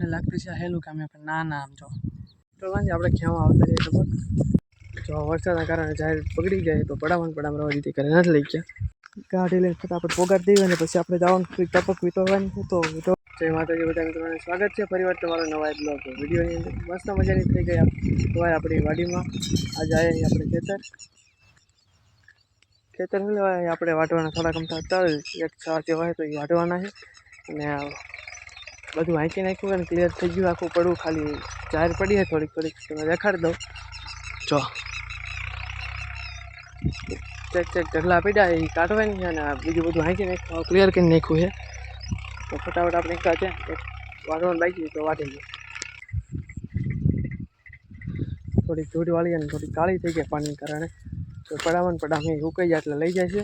અમને લાગતું છે, હેલું કામ પણ ના ના આમ જો. તો વાંધે આપણે ખેવા આવતા રહીએ તો જો, વરસાદના કારણે જાહેર પકડી જાય તો પડાવવાનું પડામ રવા દીધી કરે નથી લઈ ગયા. ગાડી લઈને ફટાફટ પોગાટ દઈએ ને પછી આપણે જવાનું થોડીક ટપક વિતરવાની તો વિતો જય માતાજી, બધા મિત્રોને સ્વાગત છે. ફરીવાર તમારો નવા બ્લોગ વિડીયોની અંદર મસ્ત મજાની થઈ ગઈ સવારે આપણી વાડીમાં. આજે આવ્યા આપણે ખેતર. ખેતર શું લેવાય? આપણે વાટવાના થોડા કમતા અત્યારે એક છ જેવા હોય તો એ વાટવાના છે. અને બધું વાંચી નાખ્યું અને ક્લિયર થઈ ગયું. આખું પડવું ખાલી જાહેર પડી છે થોડીક થોડીક. તમે દેખાડી દઉં જો. ચેક ચેક ઢગલા પડ્યા એ કાઢવાની છે અને બીજું બધું વાંચી નાખ્યું ક્લિયર કરી નાખ્યું છે. તો ફટાફટ આપણે એક છે એક વાટવાનું બાકી તો વાંચી ગયું થોડીક ધૂળ વાળી અને થોડી કાળી થઈ ગઈ પાણીને કારણે. તો પડાવન પડામાં ઉકાઈ જાય એટલે લઈ જાય છે.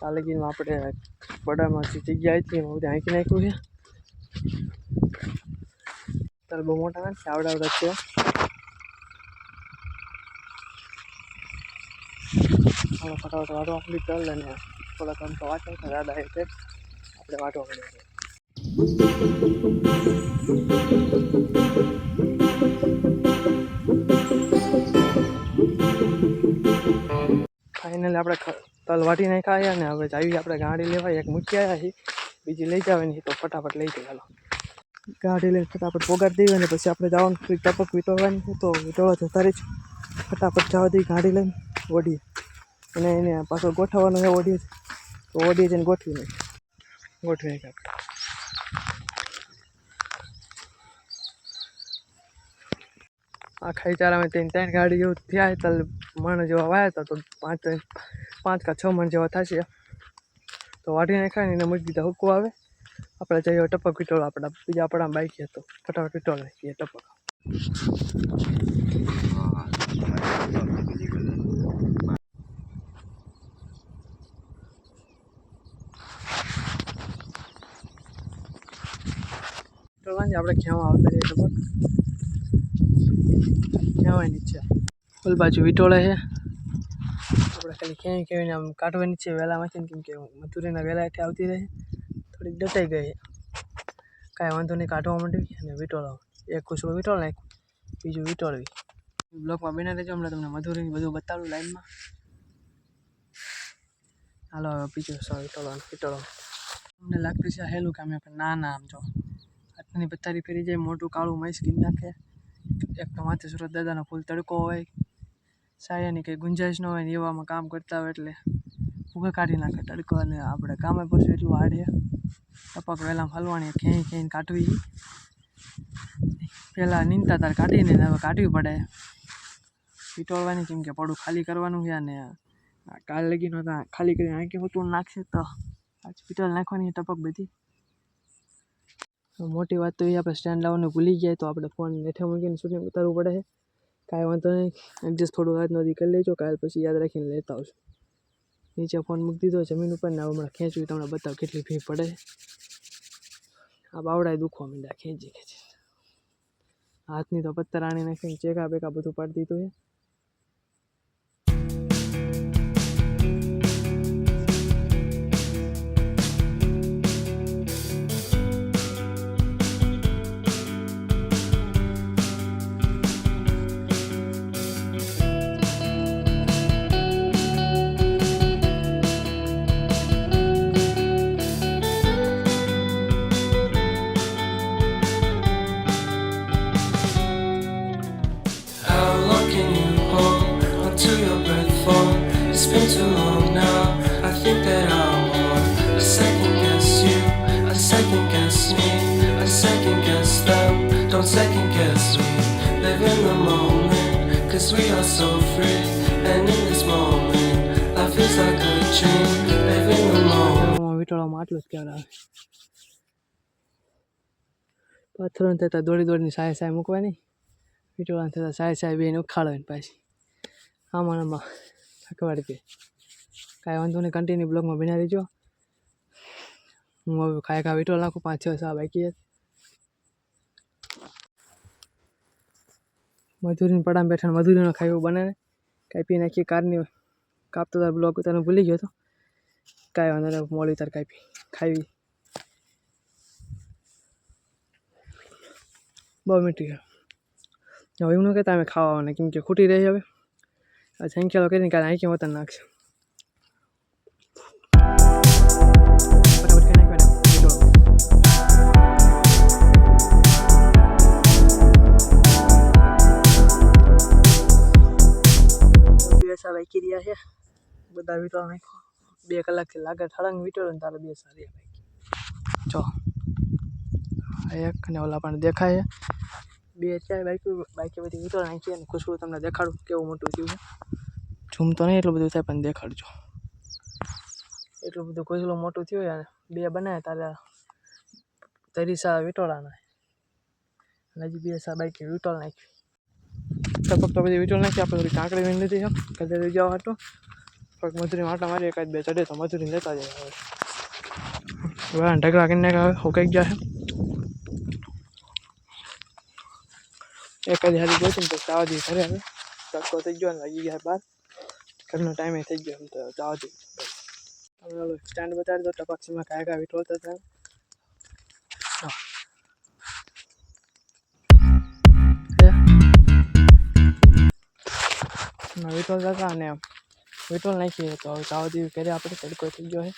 તાલગીમાં આપણે પડામાં જગ્યા હતી એમાં બધું આંકી નાખ્યું છે. તલ બહુ મોટા નથી ચાવડા આવડા છે. આપણે ફટાફટ વાટવા આપણી તલ અને થોડા કામ તો વાંચવા દાદા એ આપણે વાટો મળ્યા ફાઇનલી આપણે તલ વાટી નાખ્યા અને હવે જાવી આપણે ગાડી લેવા એક મૂકી આવ્યા છીએ. બીજી લઈ જવાની તો ફટાફટ લઈ જઈ ચાલો ગાડી લઈને ફટાફટ પોગાડ દઈએ અને પછી આપણે જવાનું થોડીક ટપક વિતરવાની છે, તો વિતરવા જતા રહી ફટાફટ જવા દઈએ ગાડી લઈને, ઓઢીએ. અને એને પાછો ગોઠવવાનો છે, ઓઢીએ તો ઓઢીએ જઈને ગોઠવી નાખીએ ગોઠવી નાખીએ આપણે. આખા વિચારામાં ત્રણ ત્રણ ગાડી જેવું થયા તલ મણ જેવા વાયા હતા, તો પાંચ પાંચ કા છ મણ જેવા થશે. તો વાટી નાખાય ને એને મૂકી દીધા, હુકવા આવે. આપણે જઈએ ટપક વિટોળ આપણા, બીજા આપણા બાઈક હતો ફટાફટ વિટોળ નાખીએ ટપક. આપણે ખેવા આવતા રહીએ ટપક? ખેવાય નીચે ફૂલ બાજુ વિટોળે છે. આપણે ખાલી ક્યાંય કહેવાય આમ કાઢવાની છે, વહેલામાંથી કેમ કે મથુરીના વહેલા આવતી રહે. થોડીક દટાઈ ગઈ કાંઈ વાંધો નહીં, કાઢવા માંડવી અને વિટોળો એક ખુશબુ વિટોળ નાખ બીજું વિટોળવી. બ્લોકમાં બના રહેજો, હમણાં તમને મધુરી બધું બતાવું લાઈનમાં. હાલો, હવે બીજું સો વિટોળો વિટોળો અમને લાગતું છે હેલું કે અમે ના ના આમ જો. હાથની પથારી ફેરી જાય મોટું કાળું મહીસ કીન નાખે. એક તો માથે સુરત દાદાનો ફૂલ તડકો હોય. સાયાની કંઈ ગુંજાઈશ ન હોય ને એવામાં કામ કરતા હોય એટલે. ભૂખે કાઢી નાખે તડકો અને આપણે કામે પછી એટલું હાડે ટપક વહેલા ફલવાણી ખેંચી ખેંચીને કાઢવી. પહેલાં નીંદતા તાર કાઢીને હવે કાઢવી પડે. પીટોળવાની કેમ કે પડું ખાલી કરવાનું છે અને કાલ લગીનો તો ખાલી કરીને આંખી હોતું નાખશે તો આજ પીટલ નાખવાની ટપક બધી. મોટી વાત તો એ આપણે સ્ટેન્ડ લાવવાનું ભૂલી ગયા તો આપણે ફોન નેઠે મૂકીને શૂટિંગ ઉતારવું પડે કાંઈ વાંધો નહીં. એડજસ્ટ થોડું હાથ નથી કરી લેજો, કાલ પછી યાદ રાખીને લેતા આવશું નીચે ફોન મૂકી દીધો, જમીન ઉપર ને હમણાં ખેંચ્યું તમને બતાવ કેટલી ફી પડે આ બાવડાએ દુખવા માંડ્યા, ખેંચી ખેંચી. હાથની તો પત્તર આણી નાખીને ચેકા બેકા બધું પાડી દીધું છે. Them. Don't second guess we Live in the moment, cause we are so free. And in this moment, life is like a dream. Live in the moment. હું વિટોળામાં આટલું જ કહેવાય પથ્થરો થતાં દોડી દોડીને સાય સાય મૂકવાની વિટોળા થતા સાય સાય બેને ઉખાડવાની પાછી આમાં આમાં થકવાડી દે કાંઈ વાંધો નહીં કન્ટિન્યુ બ્લોગમાં બિના રહીજો હું હવે ખાય ખા વિટોળ નાખું પાંચ છ સા બાકી છે મધુરીને પડામાં બેઠા મધુરીનો ખાયું બને ને. કાપી નાખીએ કારની કાપતો તાર બ્લોક તને ભૂલી ગયો તો. કાંઈ વાંધો નહીં મોડી તાર કાપી ખાવી બહુ મીઠી હવે એમનું કહેતા અમે ખાવા આવવાના, કેમ કે ખૂટી રહી હવે. આ સંખ્યાલો કરીને કાલે આંખી વતન નાખશે. રહ્યા છે. બધા વીટો નાખો બે કલાકથી લાગે ઠળંગ વીટો ને તારે બે સારી વાગી જો એક અને ઓલા પણ દેખાય બે ચાર બાઈક બાઈકે બધી વીટો નાખી અને ખુશ્બુ તમને દેખાડું કેવું મોટું થયું છે. ઝૂમ તો નહીં એટલું બધું થાય, પણ દેખાડજો. એટલું બધું ખુશલું મોટું થયું યાર બે બનાવે તારે તરીસા વીટોળાના. અને હજી બે સા બાઈકે વીટોળ નાખી ટપક તો બધી વીટોળ નાખી, આપણે થોડી કાંકડી વીણ લીધી છે કદાચ લઈ જવા હતો. પગ મજૂરી માટલા મારી એકાદ બે ચડે તો મજૂરી લેતા જાય હવે. હવે ઢગલા કરીને આવે હું કંઈક છે. એક જ હારી ગયો ને તો ચાવા દી ઘરે હવે તડકો થઈ ગયો ને લાગી ગયા બહાર ઘરનો ટાઈમે થઈ ગયો એમ તો ચાવા દી હવે ઓલું સ્ટેન્ડ બતાવી દો ટપાક્ષીમાં કયા કયા વિટોલતા હતા વીટોળતા કાકા અને વીટોળ નાખીએ તો હવે ચાવા દીવ ઘરે આપણે તડકો થઈ ગયો છે.